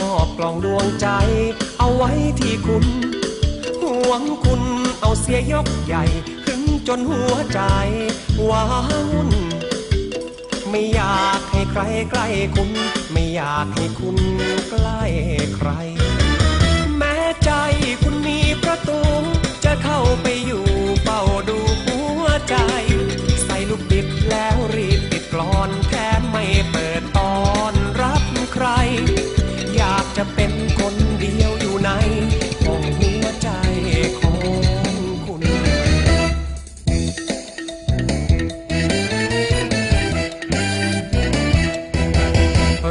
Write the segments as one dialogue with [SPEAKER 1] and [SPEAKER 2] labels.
[SPEAKER 1] มอบกล่องดวงใจ เอาไว้ที่คุณห่วงคุณเอาเสียยกใหญ่ถึงจนหัวใจว้าวุ่นไม่อยากให้ใครใกล้คุณ ไม่อยากให้คุณใกล้ใคร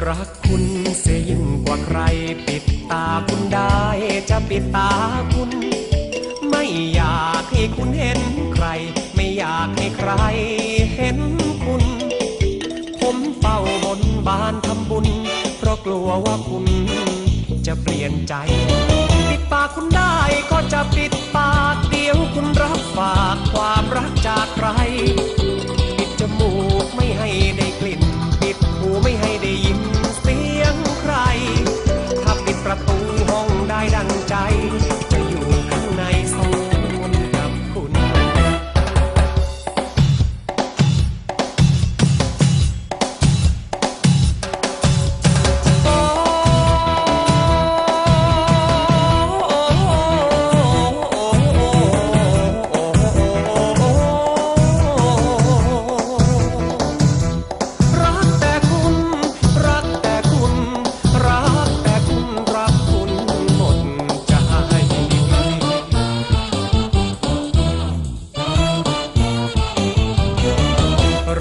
[SPEAKER 1] รักคุณเสียยิ่งกว่าใคร ปิดตาคุณได้จะปิดตาคุณ ไม่อยากให้คุณเห็นใคร ไม่อยากให้ใครเห็นคุณ ผมเฝ้าบนบานทำบุญ เพราะกลัวว่าคุณจะเปลี่ยนใจ ปิดปากคุณได้ก็จะปิดปาก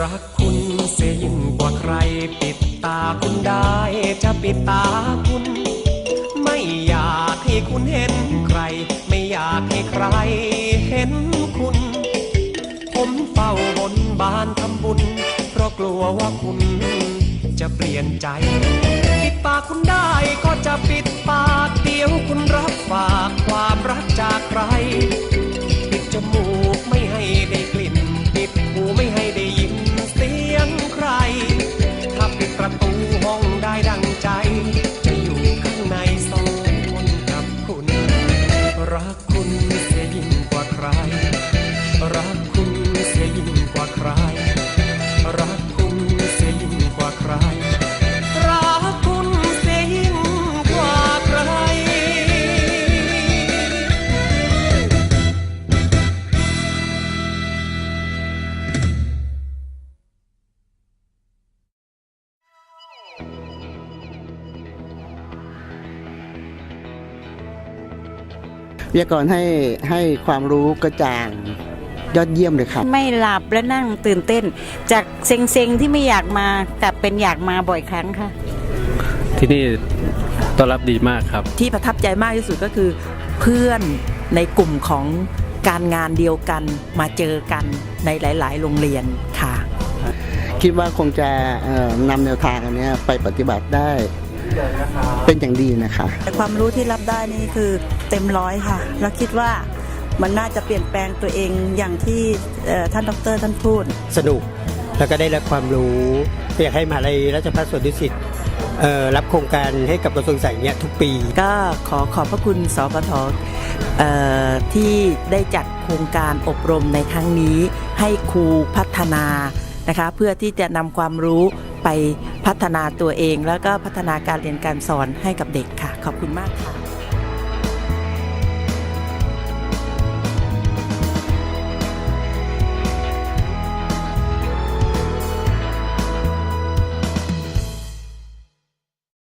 [SPEAKER 1] รักคุณเสียยิ่งกว่าใคร ปิดตาคุณได้จะปิดตาคุณ ไม่อยากให้คุณเห็นใคร ไม่อยากให้ใครเห็นคุณ ผมเฝ้าบนบานทำบุญ เพราะกลัวว่าคุณจะเปลี่ยนใจ ปิดปากคุณได้ก็จะปิดปากเดียวคุณรับฝาก ดังใจ
[SPEAKER 2] วิทยากรให้ให้ความรู้กระจ่างยอดเยี่ยมเลยครับ
[SPEAKER 3] ไม่หลับและนั่งตื่นเต้น จากเซ็งๆที่ไม่อยากมากลับเป็นอยากมาบ่อยครั้งค่ะ
[SPEAKER 4] ที่นี่ต้อนรับดีมากครับ
[SPEAKER 5] ที่ประทับใจมากที่สุดก็คือ เพื่อนในกลุ่มของการงานเดียวกันมาเจอกันในหลาย ๆ โรงเรียนค่ะ
[SPEAKER 2] คิดว่าคงจะเอ่อนำแนวทางอันเนี้ยไปปฏิบัติได้ เป็นอย่างดีนะคะ
[SPEAKER 6] แต่ความรู้ที่รับได้นี่คือเต็มร้อยค่ะแล้วคิดว่ามันน่าจะเปลี่ยนแปลงตัวเองอย่างที่เอ่อท่านดอกเตอรท่านพูด
[SPEAKER 7] สนุกแล้วก็ได้รับความรู้อยากให้มหาลัยราชภัฏสวนดุสิตเอ่อรับโครงการให้กับกระทรวงสาธารณสุขเนี่ยทุกปี
[SPEAKER 5] ก็ขอขอบพระคุณสปทเอ่อที่ได้จัดโครงการอบรมในครั้งนี้ ให้ครูพัฒนานะคะเพื่อที่จะนำความรู้ไป พัฒนาตัวเอง แล้วก็พัฒนาการเรียนการสอนให้กับเด็กค่ะ ขอบคุณมากค่ะ